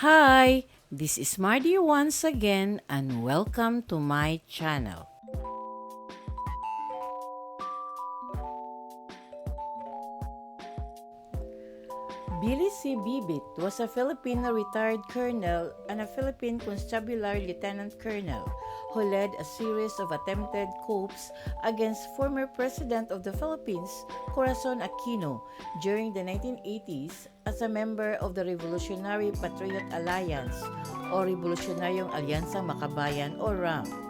Hi, this is Mardy once again and welcome to my channel. Billy C. Bibit was a Filipino retired colonel and a Philippine constabulary lieutenant colonel who led a series of attempted coups against former President of the Philippines, Corazon Aquino, during the 1980s as a member of the Revolutionary Patriot Alliance o Revolutionaryong Alyansang Makabayan o RAM.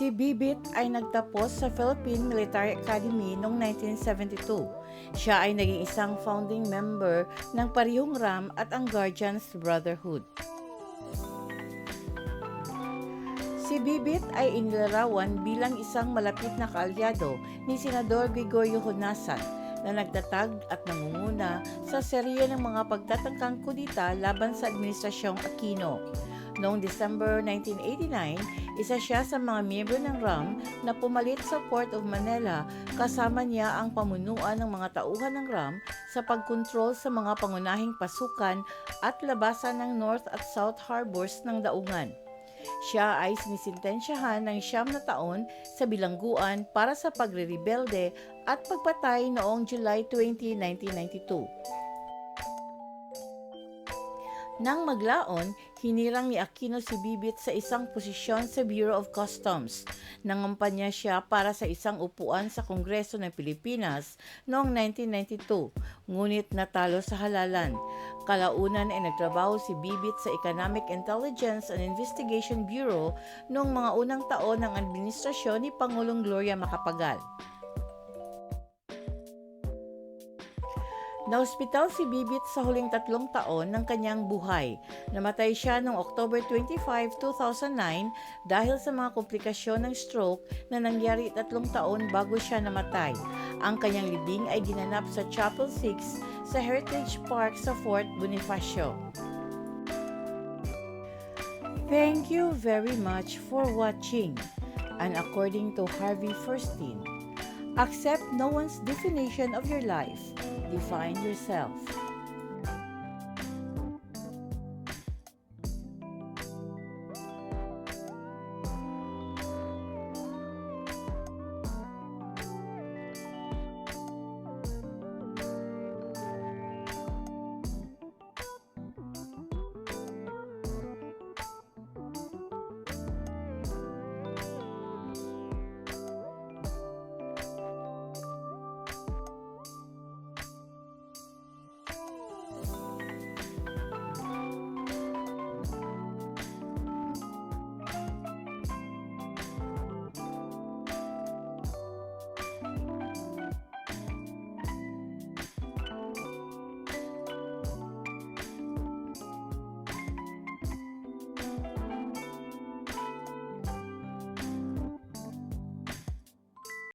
Si Bibit ay nagtapos sa Philippine Military Academy noong 1972. Siya ay naging isang founding member ng Parihong Ram at ang Guardians Brotherhood. Si Bibit ay inilarawan bilang isang malapit na kaalyado ni Senador Gregorio Honasan na nagtatag at nangunguna sa serye ng mga pagtatangkang kudita laban sa Administrasyong Aquino. Noong December 1989, isa siya sa mga miyembro ng RAM na pumalit sa Port of Manila kasama niya ang pamunuan ng mga tauhan ng RAM sa pagkontrol sa mga pangunahing pasukan at labasan ng North at South Harbors ng daungan. Siya ay sinisintensyahan ng siyam na taon sa bilangguan para sa pagre-rebelde at pagpatay noong July 20, 1992. Nang maglaon, hinirang ni Aquino si Bibit sa isang posisyon sa Bureau of Customs. Nangampanya siya para sa isang upuan sa Kongreso ng Pilipinas noong 1992, ngunit natalo sa halalan. Kalaunan ay nagtrabaho si Bibit sa Economic Intelligence and Investigation Bureau noong mga unang taon ng administrasyon ni Pangulong Gloria Macapagal. Naospital si Bibit sa huling tatlong taon ng kanyang buhay. Namatay siya noong October 25, 2009 dahil sa mga komplikasyon ng stroke na nangyari tatlong taon bago siya namatay. Ang kanyang libing ay ginanap sa Chapel 6 sa Heritage Park sa Fort Bonifacio. Thank you very much for watching. And according to Harvey Fierstein, accept no one's definition of your life. Define yourself.